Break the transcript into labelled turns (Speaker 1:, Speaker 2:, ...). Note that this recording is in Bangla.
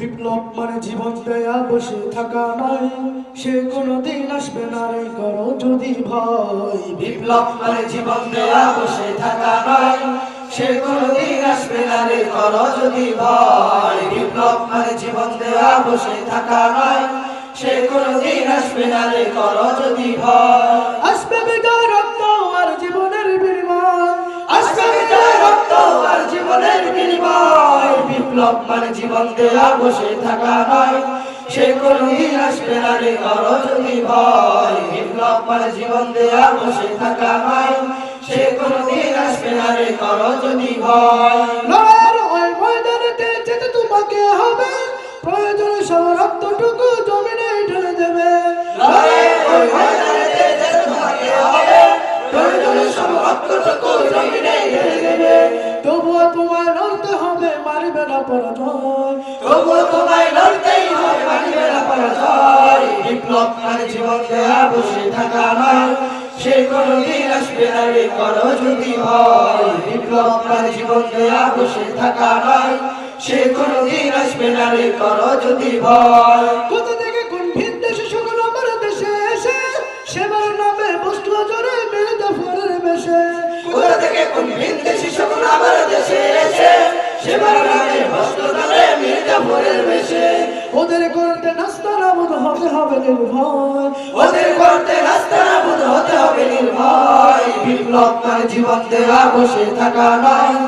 Speaker 1: বিপ্লব মানে জীবন দেয়া, বসে থাকা নাই। সে কোনো দিন আসবে না রে, করো যদি ভয়।
Speaker 2: বিপ্লব মানে জীবন দেয়া, বসে থাকা নাই। সে কোনদিন আসবে না রে, কর যদি ভয়। বিপ্লব মানে জীবন দেয়া, বসে থাকা নাই। সে কোনদিন আসবে না রে, কর যদি ভয়। বিপ্লব মানে জীবন দেয়া বসে থাকা নয়। সে কোনদিন আসবে না রে কর যদি ভয় বিপ্লব মানে জীবন দেয়া বসে থাকা নয়। সে কোনদিন আসবে না রে কর যদি ভয়
Speaker 1: লড়াইয়ের ওই ময়দানেতে যেতে তোমাকে হবে। প্রয়োজনে সব রক্তটুকু জমিনে ঢেলে দেবে।
Speaker 2: লড়াইয়ের ওই ময়দানেতে যেতে তোমাকে হবে, প্রয়োজনে সব রক্তটুকু জমিনে
Speaker 1: মারবে না পরাজয়।
Speaker 2: তবুও তোমায় লড়তেই হবে মানিবে না পরাজয়। বিপ্লব মানে জীবন দেয়া বসে থাকা নয় সে কোনদিন আসবে না রে করো যদি ভয়। বিপ্লব মানে জীবন দেয়া বসে থাকা নয় সে কোনদিন আসবে না রে করো যদি ভয়।
Speaker 1: কোথা থেকে কোন ভিন দেশে সকল আমার দেশে এসে সেবার নামে বসল জোরে মিলতে ফরের বেশে।
Speaker 2: কোথা থেকে কোন বিদেশি
Speaker 1: ওদের করতে নাস্তা নাবুদ হবে হবে নির্ভয়।
Speaker 2: ওদের করতে রাস্তা নাবুদ হতে হবে নির্ভয়। বিপ্লব মানে জীবন দেওয়া বসে থাকা নয়।